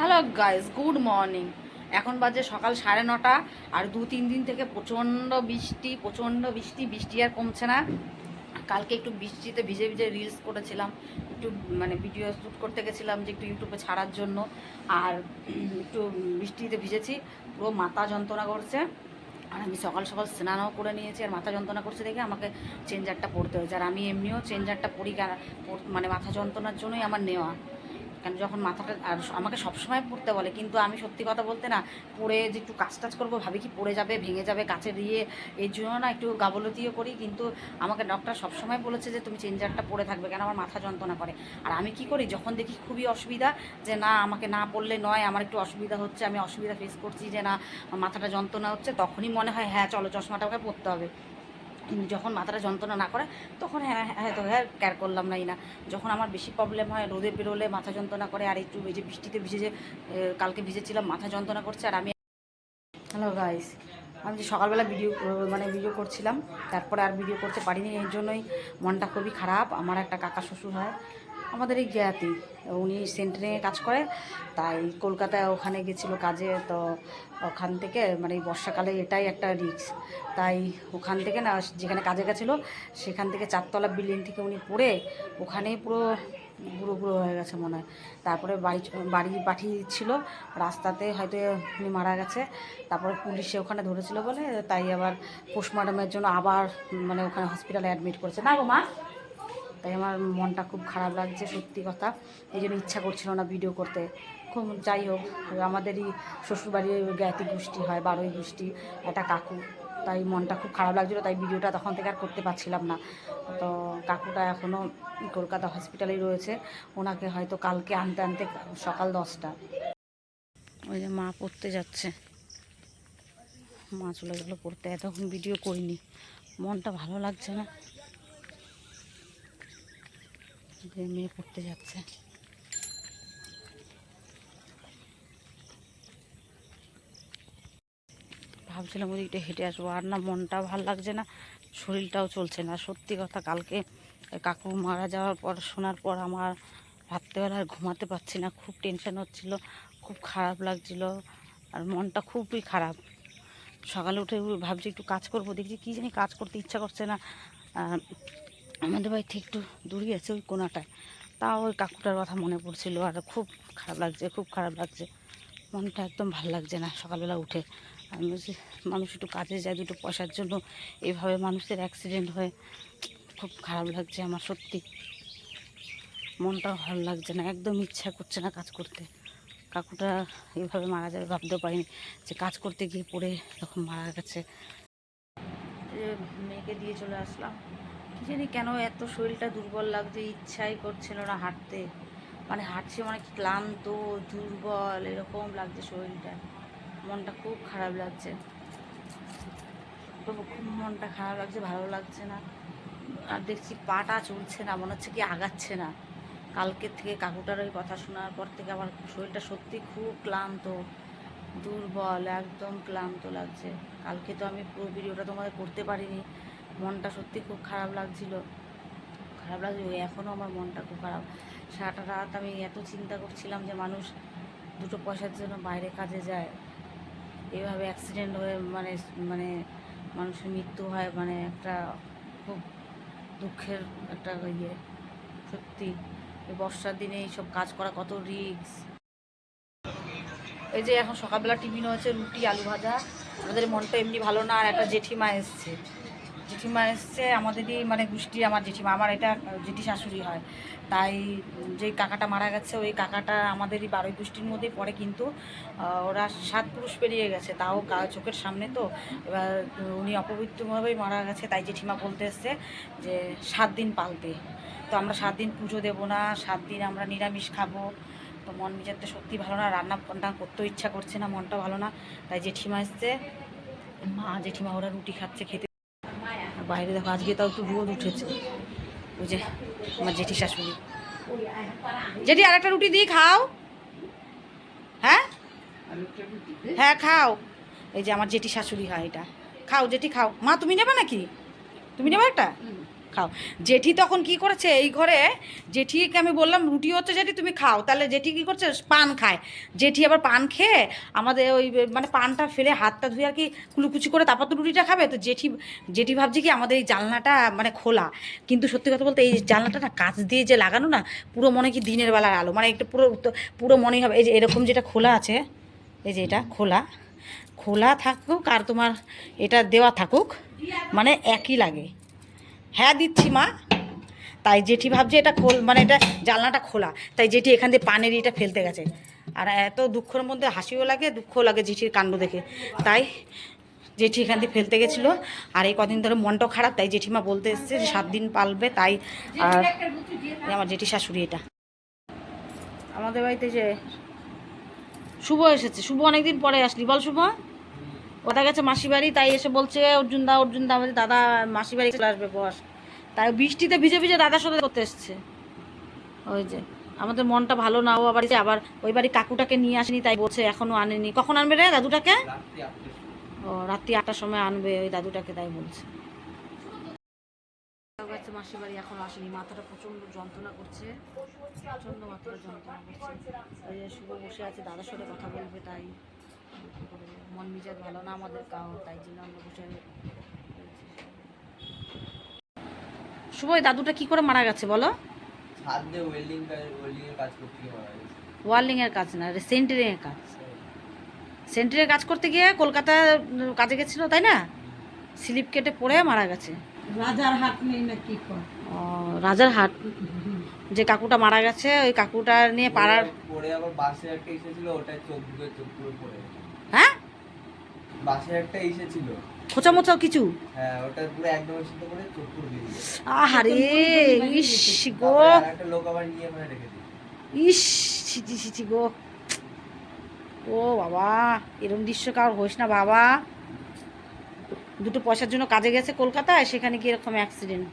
Hello guys good morning এখন বাজে সকাল সাড়ে নটা, আর দু তিন দিন থেকে প্রচণ্ড বৃষ্টি প্রচণ্ড বৃষ্টি বৃষ্টি আর কমছে না। কালকে একটু বৃষ্টিতে ভিজে ভিজে রিলস করেছিলাম, একটু মানে ভিডিও শ্যুট করতে গেছিলাম যে একটু ইউটিউবে ছাড়ার জন্য, আর একটু বৃষ্টিতে ভিজেছি, পুরো মাথা যন্ত্রণা করছে। আর আমি সকাল সকাল স্নানও করে নিয়েছি, আর মাথা যন্ত্রণা করছে দেখে আমাকে চেঞ্জারটা পড়তে হয়েছে। আর আমি এমনিও চেঞ্জারটা পড়ি মানে মাথা যন্ত্রণার জন্যই আমার নেওয়া। কেন যখন মাথাটা, আর আমাকে সবসময় পড়তে বলে, কিন্তু আমি সত্যি কথা বলতে না, পড়ে যে একটু কাজ টাজ করব, ভাবি কি পড়ে যাবে, ভেঙে যাবে, কাছে দিয়ে, এর জন্য না একটু গাবলতিও করি, কিন্তু আমাকে ডক্টর সবসময় বলেছে যে, তুমি চেঞ্জারটা পড়ে থাকবে কেন? আমার মাথা যন্ত্রণা করে। আর আমি কি করি? যখন দেখি খুবই অসুবিধা, যে না, আমাকে না পড়লে নয়, আমার একটু অসুবিধা হচ্ছে, আমি অসুবিধা ফেস করছি যে না মাথাটা যন্ত্রণা হচ্ছে, তখনই মনে হয় হ্যাঁ চলো, চশমাটা আমাকে পড়তে হবে। যখন মাথাটা যন্ত্রণা না করে, তখন হ্যাঁ হ্যাঁ তো হ্যাঁ কেয়ার করলাম নাই না যখন আমার বেশি প্রবলেম হয়, রোদে বেরোলে মাথা যন্ত্রণা করে, আর একটু এই যে বৃষ্টিতে ভিজে যে কালকে ভিজেছিলাম, মাথা যন্ত্রণা করছে, আর আমি হ্যালো গাইস আমি যে সকালবেলা ভিডিও মানে ভিডিও করছিলাম, তারপরে আর ভিডিও করতে পারিনি এর জন্যই মনটা খুবই খারাপ। আমার একটা কাকা শ্বশুর হয় আমাদের এই জ্ঞাতি, উনি সেন্টারে কাজ করে, তাই কলকাতায় ওখানে গেছিল কাজে, তো ওখান থেকে মানে বর্ষাকালে এটাই একটা রিস্ক তাই ওখান থেকে না, যেখানে কাজে গেছিল, সেখান থেকে চারতলা বিল্ডিং থেকে উনি পড়ে, ওখানেই পুরো বুড়ো বুড়ো হয়ে গেছে মনে হয়। তারপরে বাড়ি বাড়ি পাঠিয়ে দিচ্ছিল রাস্তাতে হয়তো উনি মারা গেছে, তারপরে পুলিশে ওখানে ধরেছিল বলে, তাই আবার পোস্টমর্টমের জন্য আবার মানে ওখানে হসপিটালে অ্যাডমিট করেছে। না গো মা তাই আমার মনটা খুব খারাপ লাগছে, সত্যি কথা। এই জন্য ইচ্ছা করছিল না ভিডিও করতে। খুব যাই হোক, আমাদেরই শ্বশুরবাড়ির জ্ঞাতি গোষ্ঠী হয়, বারোই গোষ্ঠী, একটা কাকু। তাই মনটা খুব খারাপ লাগছিল, তাই ভিডিওটা তখন থেকে আর করতে পারছিলাম না। তো কাকুটা এখনও কলকাতা হসপিটালেই রয়েছে। ওনাকে হয়তো কালকে আনতে আনতে সকাল দশটা। ওই যে মা পড়তে যাচ্ছে। মা চলে গেলো পড়তে, এতক্ষণ ভিডিও করিনি। মনটা ভালো লাগছে না। যে মেয়ে পড়তে যাচ্ছে। ভাবছিলাম ওদিকটা হেঁটে আসব, আর না মনটা ভালো লাগছে না, শরীরটাও চলছে না। সত্যি কথা, কালকে কাকু মারা যাওয়ার পর, শোনার পর আমার রাত্রেবেলা আর ঘুমাতে পারছি না, খুব টেনশন হচ্ছিল, খুব খারাপ লাগছিল, আর মনটা খুবই খারাপ। সকালে উঠে ভাবছি একটু কাজ করব, দেখছি কী জানি কাজ করতে ইচ্ছা করছে না। আমাদের বাড়ি একটু দূরে আছে ওই কোনাটায়। তাও ওই কাকুটার কথা মনে পড়ছিল আর খুব খারাপ লাগছে, খুব খারাপ লাগছে। মনটা একদম ভালো লাগছে না সকালবেলা উঠে। আমি বলছি, মানুষ একটু কাজে যায়, দুটো পয়সার জন্য। এইভাবে মানুষের অ্যাক্সিডেন্ট হয়ে খুব খারাপ লাগছে আমার সত্যি। মনটাও ভালো লাগছে না, একদম ইচ্ছা করছে না কাজ করতে। কাকুটা এইভাবে মারা যাবে ভাবতেও পারিনি যে কাজ করতে গিয়ে পড়ে তখন মারা গেছে। মেয়েকে দিয়ে চলে আসলাম। জানি কেন এত শরীরটা দুর্বল লাগছে, ইচ্ছাই করছিল না হাঁটতে। মানে হাঁটছে মানে ক্লান্ত, দুর্বল, এরকম লাগছে শরীরটা। মনটা খুব খারাপ লাগছে। তবু খুব মনটা খারাপ লাগছে, ভালো লাগছে না। আর দেখছি পাটা চলছে না, মনে হচ্ছে কি আগাচ্ছে না। কালকের থেকে কাকুটার ওই কথা শোনার পর থেকে আমার শরীরটা সত্যি খুব ক্লান্ত, দুর্বল, একদম ক্লান্ত লাগছে। কালকে তো আমি পুরো ভিডিওটা তোমাদের করতে পারিনি। মনটা সত্যি খুব খারাপ লাগছিল। খারাপ লাগছিল এখনও আমার মনটা খুব খারাপ। সারাটা রাত আমি এত চিন্তা করছিলাম যে মানুষ দুটো পয়সার জন্য বাইরে কাজে যায়। এভাবে অ্যাক্সিডেন্ট হয়ে মানে মানে মানুষের মৃত্যু হয় মানে একটা খুব দুঃখের একটা ইয়ে সত্যি। বর্ষার দিনে এইসব কাজ করা কত রিস্ক এই যে এখন সকালবেলা টিফিন হয়েছে, রুটি, আলু ভাজা। আমাদের মনটা এমনি ভালো না, আর একটা জেঠিমা এসছে। জেঠিমা এসছে, আমাদেরই মানে গোষ্ঠী, আমার জেঠিমা, আমার এটা জেঠি শাশুড়ি হয়। তাই যে কাকাটা মারা গেছে, ওই কাকাটা আমাদেরই বারোই গোষ্ঠীর মধ্যেই পড়ে কিন্তু ওরা সাত পুরুষ পেরিয়ে গেছে, তাও চোখের সামনে তো। এবার উনি অপবিত্রভাবেই মারা গেছে, তাই জেঠিমা বলতে এসছে যে সাত দিন পালতে। তো আমরা সাত দিন পুজো দেবো না, সাত দিন আমরা নিরামিষ খাব। তো মন মেজাজটা সত্যি ভালো না, রান্না বান্না করতেও ইচ্ছা করছে না, মনটা ভালো না। তাই জেঠিমা এসছে, মা জেঠিমা ওরা রুটি খাচ্ছে, খেতে আর বাইরে দেখো, আজকে তাও একটু রোদ উঠেছে। ওই যে আমার জেঠি শাশুড়ি। জেঠি আর একটা রুটি দিই খাও। হ্যাঁ? হ্যাঁ খাও। এই যে আমার জেঠি শাশুড়ি হয় এটা। খাও, জেঠি, খাও। মা, তুমি নেবে নাকি? তুমি নেবে একটা? খাও। জেঠি তখন কি করেছে এই ঘরে? জেঠিকে আমি বললাম, রুটি হচ্ছে জেঠি, তুমি খাও। তাহলে জেঠি কি করছে? পান খায়। জেঠি আবার পান খেয়ে আমাদের ওই মানে পানটা ফেলে হাতটা ধুয়ে আর কি কুলুকুচি করে তারপর তো রুটিটা খাবে। তো জেঠি জেঠি ভাবছে কি আমাদের এই জানলাটা মানে খোলা। কিন্তু সত্যি কথা বলতে এই জানলাটা না কাঁচ দিয়ে যে লাগানো না, পুরো মনে কি দিনের বেলার আলো। মানে একটু পুরো পুরো মনে হবে। এই যে এরকম যেটা খোলা আছে, এই যে এটা খোলা। খোলা থাকুক আর তোমার এটা দেওয়া থাকুক মানে একই লাগে। হ্যাঁ দিচ্ছি মা। তাই জেঠি ভাবছে এটা খোল মানে এটা জানলাটা খোলা। তাই জেঠি এখান দিয়ে পানের এটা ফেলতে গেছে। আর এত দুঃখের মধ্যে হাসিও লাগে, দুঃখও লাগে জেঠির কাণ্ড দেখে। তাই জেঠি এখান দিয়ে ফেলতে গেছিল। আর এই কদিন ধরে মনটাও খারাপ, তাই জেঠিমা বলতে এসছে যে সাত দিন পালবে, তাই আর আমার জেঠি শাশুড়ি এটা। আমাদের বাড়িতে যে শুভ এসেছে, শুভ অনেকদিন পরে আসলি, বল শুভ। ওটা গেছে মাসি বাড়ি তাই এসে বলছে অর্জুন দা অর্জুন দা। আমাদের দাদা মাসি বাড়ি চলে আসবে বস। তাই বৃষ্টিতে ভিজে ভিজে দাদার সাথে করতে এসছে। ওই যে আমাদের মনটা ভালো না ও আবার যে আবার ওই বাড়ি কাকুটাকে নিয়ে আসেনি তাই বলছে এখনও আনেনি। কখন আনবে রে দাদুটাকে? ও রাত্রি আটটার সময় আনবে ওই দাদুটাকে তাই বলছে। গেছে মাসির বাড়ি এখনও আসেনি মাথাটা প্রচণ্ড যন্ত্রণা করছে। প্রচণ্ড মাথাটা যন্ত্রণা করছে। শুভ বসে আছে দাদার সাথে কথা বলবে তাই। কি করে মন মেজাজ ভালো না আমাদের কাউ তাই জন্য আমরা বসে শুভ দাদুটা কি করে মারা গেছে বলো? ছাদ দিয়ে ওয়েল্ডিং ওয়েল্ডিং এর কাজ করতে গিয়ে মারা এর কাজ না সেন্টারিং এর কাজ। সেন্টারে কাজ করতে গিয়ে কলকাতা কাজে গেছিল তাই না? স্লিপ কেটে পড়ে মারা গেছে। রাজার হাট নেই না কি কর? ও, রাজারহাট যে কাকুটা মারা গেছে ওই কাকুটা নিয়ে পাড়ার পরে আবার বাসে একটা এসেছিল ওটা চোখ ঢুকে চোখ পুরো পড়ে গেছে। বাসে একটা এসেছিল খোঁচা মোচাও কিছু? হ্যাঁ ওটা পুরো একদম সাথে করে চুপুর দিয়ে আহারে ইস গো। একটা লোক আবার নিয়ে রেখে ইস ছিচি ছিচি গো। ও বাবা এরম দৃশ্য কার হোস না বাবা। দুটো পয়সার জন্য কাজে গেছে কলকাতায় সেখানে কি এরকম অ্যাক্সিডেন্ট